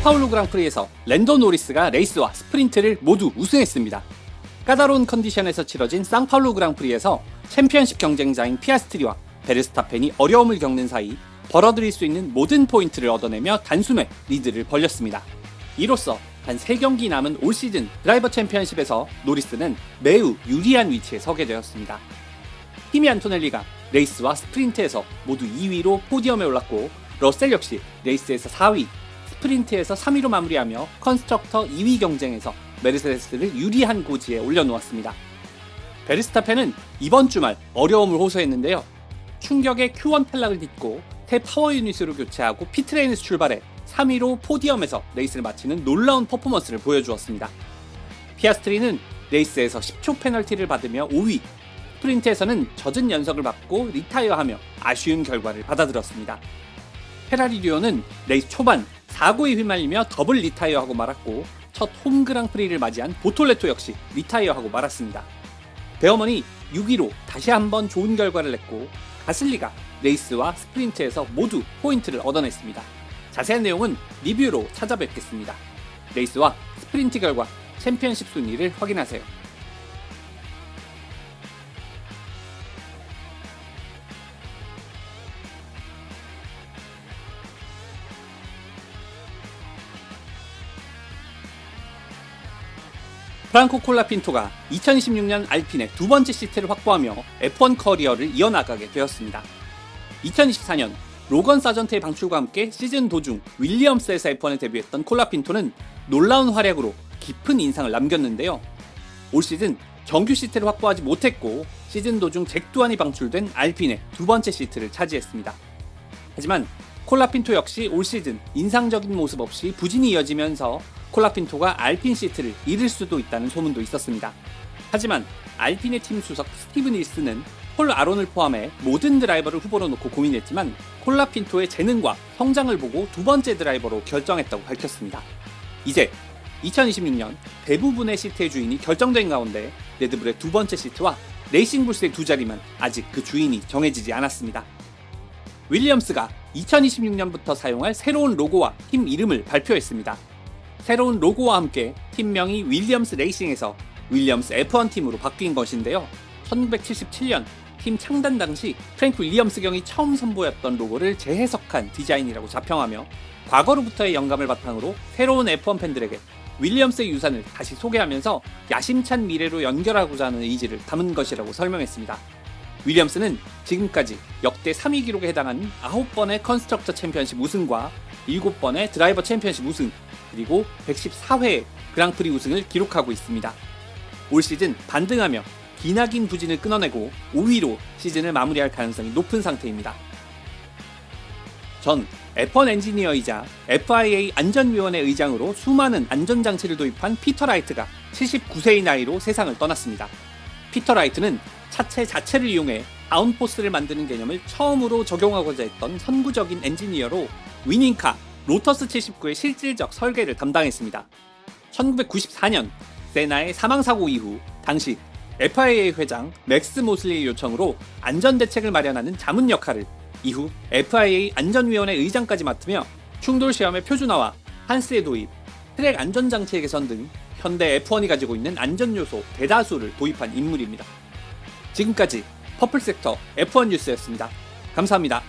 상파울루 그랑프리에서 랜더 노리스가 레이스와 스프린트를 모두 우승했습니다. 까다로운 컨디션에서 치러진 상파울루 그랑프리에서 챔피언십 경쟁자인 피아스트리와 베르스타펜이 어려움을 겪는 사이 벌어들일 수 있는 모든 포인트를 얻어내며 단숨에 리드를 벌렸습니다. 이로써 단 3경기 남은 올 시즌 드라이버 챔피언십에서 노리스는 매우 유리한 위치에 서게 되었습니다. 히미 안토넬리가 레이스와 스프린트에서 모두 2위로 포디엄에 올랐고 러셀 역시 레이스에서 4위, 스프린트에서 3위로 마무리하며 컨스트럭터 2위 경쟁에서 메르세데스를 유리한 고지에 올려놓았습니다. 베르스타펜은 이번 주말 어려움을 호소했는데요. 충격의 Q1 탈락을 딛고 새 파워 유닛으로 교체하고 피트레인에서 출발해 3위로 포디엄에서 레이스를 마치는 놀라운 퍼포먼스를 보여주었습니다. 피아스트리는 레이스에서 10초 페널티를 받으며 5위, 스프린트에서는 젖은 연석을 받고 리타이어하며 아쉬운 결과를 받아들었습니다. 페라리 듀오는 레이스 초반 사고에 휘말리며 더블 리타이어하고 말았고 첫 홈 그랑프리를 맞이한 보톨레토 역시 리타이어하고 말았습니다. 베어먼이 6위로 다시 한번 좋은 결과를 냈고 가슬리가 레이스와 스프린트에서 모두 포인트를 얻어냈습니다. 자세한 내용은 리뷰로 찾아뵙겠습니다. 레이스와 스프린트 결과 챔피언십 순위를 확인하세요. 프랑코 콜라핀토가 2016년 알핀의 두 번째 시트를 확보하며 F1 커리어를 이어나가게 되었습니다. 2024년 로건 사전트의 방출과 함께 시즌 도중 윌리엄스에서 F1에 데뷔했던 콜라핀토는 놀라운 활약으로 깊은 인상을 남겼는데요. 올 시즌 정규 시트를 확보하지 못했고 시즌 도중 잭두안이 방출된 알핀의 두 번째 시트를 차지했습니다. 하지만 콜라핀토 역시 올 시즌 인상적인 모습 없이 부진이 이어지면서 콜라핀토가 알핀 시트를 잃을 수도 있다는 소문도 있었습니다. 하지만 알핀의 팀 수석 스티븐 닐스는 폴 아론을 포함해 모든 드라이버를 후보로 놓고 고민했지만 콜라핀토의 재능과 성장을 보고 두 번째 드라이버로 결정했다고 밝혔습니다. 이제 2026년 대부분의 시트의 주인이 결정된 가운데 레드불의 두 번째 시트와 레이싱 불스의 두 자리만 아직 그 주인이 정해지지 않았습니다. 윌리엄스가 2026년부터 사용할 새로운 로고와 팀 이름을 발표했습니다. 새로운 로고와 함께 팀명이 윌리엄스 레이싱에서 윌리엄스 F1 팀으로 바뀐 것인데요. 1977년 팀 창단 당시 프랭크 윌리엄스 경이 처음 선보였던 로고를 재해석한 디자인이라고 자평하며 과거로부터의 영감을 바탕으로 새로운 F1 팬들에게 윌리엄스의 유산을 다시 소개하면서 야심찬 미래로 연결하고자 하는 의지를 담은 것이라고 설명했습니다. 윌리엄스는 지금까지 역대 3위 기록에 해당하는 9번의 컨스트럭터 챔피언십 우승과 7번의 드라이버 챔피언십 우승, 그리고 114회의 그랑프리 우승을 기록하고 있습니다. 올 시즌 반등하며 기나긴 부진을 끊어내고 5위로 시즌을 마무리할 가능성이 높은 상태입니다. 전 F1 엔지니어이자 FIA 안전위원회 의장으로 수많은 안전장치를 도입한 피터 라이트가 79세의 나이로 세상을 떠났습니다. 피터 라이트는 차체 자체를 이용해 다운포스를 만드는 개념을 처음으로 적용하고자 했던 선구적인 엔지니어로 위닝카 로터스 79의 실질적 설계를 담당했습니다. 1994년 세나의 사망사고 이후 당시 FIA 회장 맥스 모슬리의 요청으로 안전대책을 마련하는 자문 역할을 이후 FIA 안전위원회 의장까지 맡으며 충돌 시험의 표준화와 한스의 도입, 트랙 안전장치의 개선 등 현대 F1이 가지고 있는 안전 요소 대다수를 도입한 인물입니다. 지금까지 퍼플 섹터 F1 뉴스였습니다. 감사합니다.